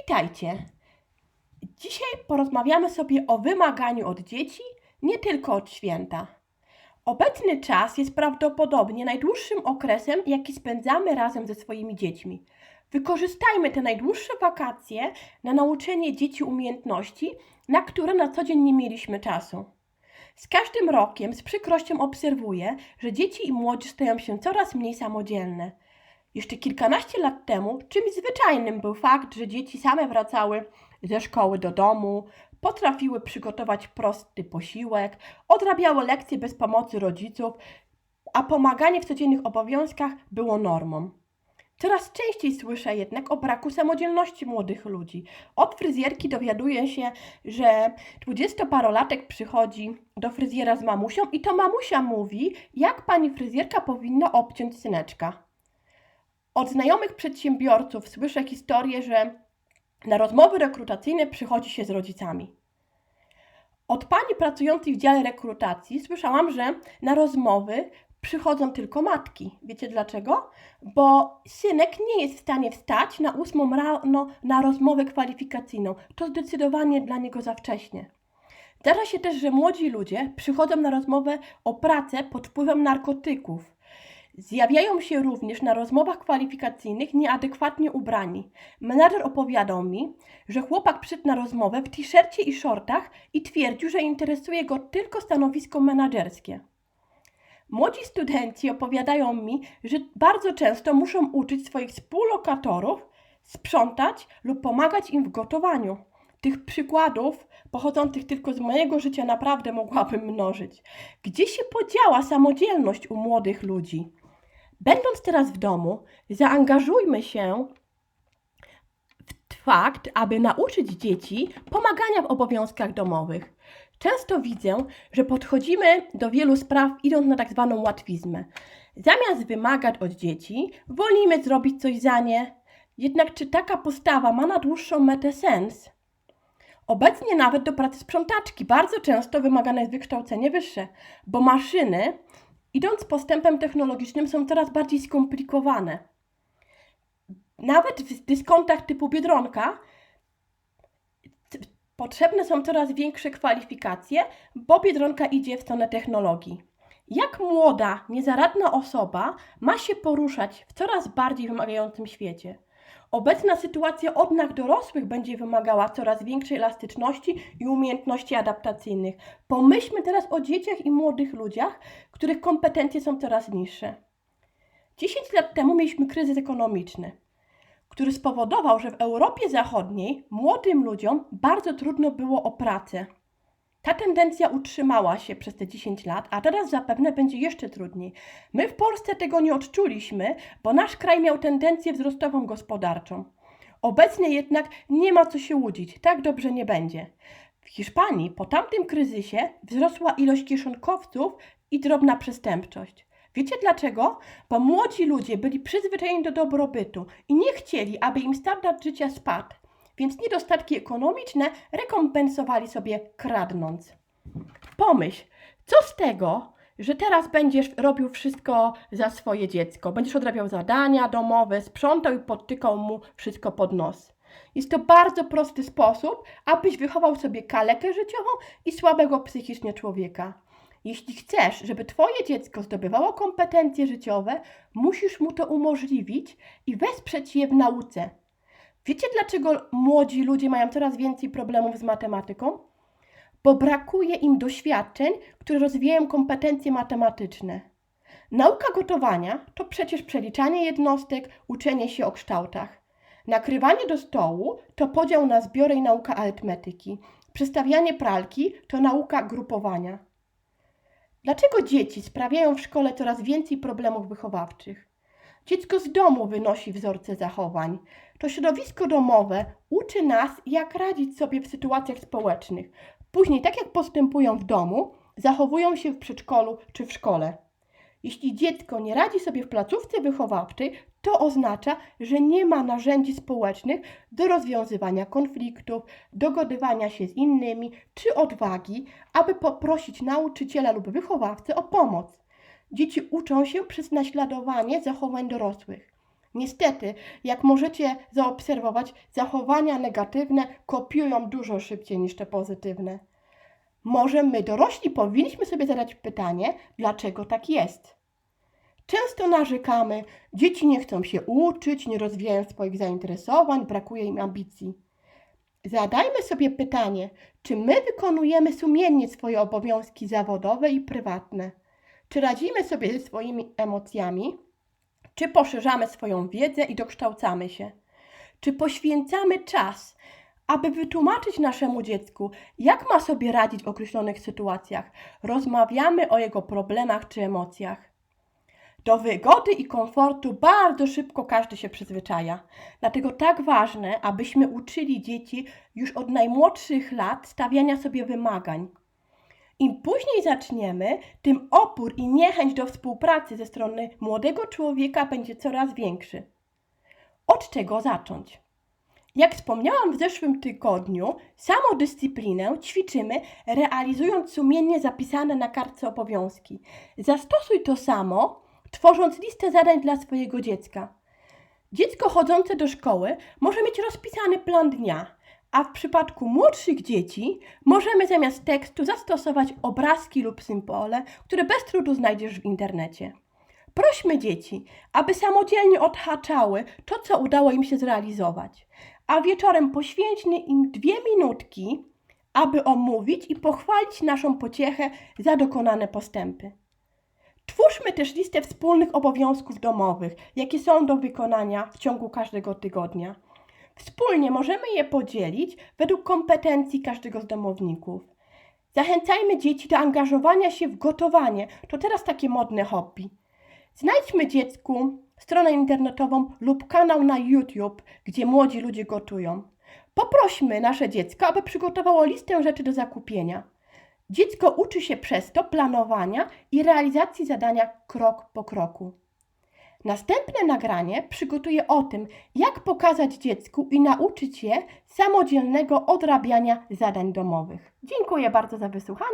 Witajcie. Dzisiaj porozmawiamy sobie o wymaganiu od dzieci, nie tylko od święta. Obecny czas jest prawdopodobnie najdłuższym okresem, jaki spędzamy razem ze swoimi dziećmi. Wykorzystajmy te najdłuższe wakacje na nauczenie dzieci umiejętności, na które na co dzień nie mieliśmy czasu. Z każdym rokiem z przykrością obserwuję, że dzieci i młodzież stają się coraz mniej samodzielne. Jeszcze kilkanaście lat temu czymś zwyczajnym był fakt, że dzieci same wracały ze szkoły do domu, potrafiły przygotować prosty posiłek, odrabiały lekcje bez pomocy rodziców, a pomaganie w codziennych obowiązkach było normą. Coraz częściej słyszę jednak o braku samodzielności młodych ludzi. Od fryzjerki dowiaduję się, że dwudziestoparolatek przychodzi do fryzjera z mamusią i to mamusia mówi, jak pani fryzjerka powinna obciąć syneczka. Od znajomych przedsiębiorców słyszę historię, że na rozmowy rekrutacyjne przychodzi się z rodzicami. Od pani pracującej w dziale rekrutacji słyszałam, że na rozmowy przychodzą tylko matki. Wiecie dlaczego? Bo synek nie jest w stanie wstać na ósmą rano na rozmowę kwalifikacyjną. To zdecydowanie dla niego za wcześnie. Zdarza się też, że młodzi ludzie przychodzą na rozmowę o pracę pod wpływem narkotyków. Zjawiają się również na rozmowach kwalifikacyjnych nieadekwatnie ubrani. Menadżer opowiadał mi, że chłopak przyszedł na rozmowę w t-shircie i shortach i twierdził, że interesuje go tylko stanowisko menadżerskie. Młodzi studenci opowiadają mi, że bardzo często muszą uczyć swoich współlokatorów sprzątać lub pomagać im w gotowaniu. Tych przykładów pochodzących tylko z mojego życia naprawdę mogłabym mnożyć. Gdzie się podziała samodzielność u młodych ludzi? Będąc teraz w domu, zaangażujmy się w fakt, aby nauczyć dzieci pomagania w obowiązkach domowych. Często widzę, że podchodzimy do wielu spraw idąc na tak zwaną łatwiznę. Zamiast wymagać od dzieci, wolimy zrobić coś za nie. Jednak czy taka postawa ma na dłuższą metę sens? Obecnie nawet do pracy sprzątaczki bardzo często wymagane jest wykształcenie wyższe, bo maszyny, idąc postępem technologicznym, są coraz bardziej skomplikowane. Nawet w dyskontach typu Biedronka potrzebne są coraz większe kwalifikacje, bo Biedronka idzie w stronę technologii. Jak młoda, niezaradna osoba ma się poruszać w coraz bardziej wymagającym świecie? Obecna sytuacja odnach dorosłych będzie wymagała coraz większej elastyczności i umiejętności adaptacyjnych. Pomyślmy teraz o dzieciach i młodych ludziach, których kompetencje są coraz niższe. 10 lat temu mieliśmy kryzys ekonomiczny, który spowodował, że w Europie Zachodniej młodym ludziom bardzo trudno było o pracę. Ta tendencja utrzymała się przez te 10 lat, a teraz zapewne będzie jeszcze trudniej. My w Polsce tego nie odczuliśmy, bo nasz kraj miał tendencję wzrostową gospodarczą. Obecnie jednak nie ma co się łudzić, tak dobrze nie będzie. W Hiszpanii po tamtym kryzysie wzrosła ilość kieszonkowców i drobna przestępczość. Wiecie dlaczego? Bo młodzi ludzie byli przyzwyczajeni do dobrobytu i nie chcieli, aby im standard życia spadł więc niedostatki ekonomiczne rekompensowali sobie kradnąc. Pomyśl, co z tego, że teraz będziesz robił wszystko za swoje dziecko? Będziesz odrabiał zadania domowe, sprzątał i podtykał mu wszystko pod nos. Jest to bardzo prosty sposób, abyś wychował sobie kalekę życiową i słabego psychicznie człowieka. Jeśli chcesz, żeby Twoje dziecko zdobywało kompetencje życiowe, musisz mu to umożliwić i wesprzeć je w nauce. Wiecie, dlaczego młodzi ludzie mają coraz więcej problemów z matematyką? Bo brakuje im doświadczeń, które rozwijają kompetencje matematyczne. Nauka gotowania to przecież przeliczanie jednostek, uczenie się o kształtach. Nakrywanie do stołu to podział na zbiory i nauka arytmetyki. Przestawianie pralki to nauka grupowania. Dlaczego dzieci sprawiają w szkole coraz więcej problemów wychowawczych? Dziecko z domu wynosi wzorce zachowań. To środowisko domowe uczy nas, jak radzić sobie w sytuacjach społecznych. Później, tak jak postępują w domu, zachowują się w przedszkolu czy w szkole. Jeśli dziecko nie radzi sobie w placówce wychowawczej, to oznacza, że nie ma narzędzi społecznych do rozwiązywania konfliktów, dogadywania się z innymi czy odwagi, aby poprosić nauczyciela lub wychowawcę o pomoc. Dzieci uczą się przez naśladowanie zachowań dorosłych. Niestety, jak możecie zaobserwować, zachowania negatywne kopiują dużo szybciej niż te pozytywne. Może my, dorośli, powinniśmy sobie zadać pytanie, dlaczego tak jest. Często narzekamy, dzieci nie chcą się uczyć, nie rozwijają swoich zainteresowań, brakuje im ambicji. Zadajmy sobie pytanie, czy my wykonujemy sumiennie swoje obowiązki zawodowe i prywatne? Czy radzimy sobie ze swoimi emocjami? Czy poszerzamy swoją wiedzę i dokształcamy się? Czy poświęcamy czas, aby wytłumaczyć naszemu dziecku, jak ma sobie radzić w określonych sytuacjach? Rozmawiamy o jego problemach czy emocjach. Do wygody i komfortu bardzo szybko każdy się przyzwyczaja. Dlatego tak ważne, abyśmy uczyli dzieci już od najmłodszych lat stawiania sobie wymagań. Im później zaczniemy, tym opór i niechęć do współpracy ze strony młodego człowieka będzie coraz większy. Od czego zacząć? Jak wspomniałam w zeszłym tygodniu, samodyscyplinę ćwiczymy realizując sumiennie zapisane na kartce obowiązki. Zastosuj to samo, tworząc listę zadań dla swojego dziecka. Dziecko chodzące do szkoły może mieć rozpisany plan dnia, a w przypadku młodszych dzieci możemy zamiast tekstu zastosować obrazki lub symbole, które bez trudu znajdziesz w internecie. Prośmy dzieci, aby samodzielnie odhaczały to, co udało im się zrealizować, a wieczorem poświęćmy im dwie minutki, aby omówić i pochwalić naszą pociechę za dokonane postępy. Twórzmy też listę wspólnych obowiązków domowych, jakie są do wykonania w ciągu każdego tygodnia. Wspólnie możemy je podzielić według kompetencji każdego z domowników. Zachęcajmy dzieci do angażowania się w gotowanie. To teraz takie modne hobby. Znajdźmy dziecku stronę internetową lub kanał na YouTube, gdzie młodzi ludzie gotują. Poprośmy nasze dziecko, aby przygotowało listę rzeczy do zakupienia. Dziecko uczy się przez to planowania i realizacji zadania krok po kroku. Następne nagranie przygotuje o tym, jak pokazać dziecku i nauczyć je samodzielnego odrabiania zadań domowych. Dziękuję bardzo za wysłuchanie.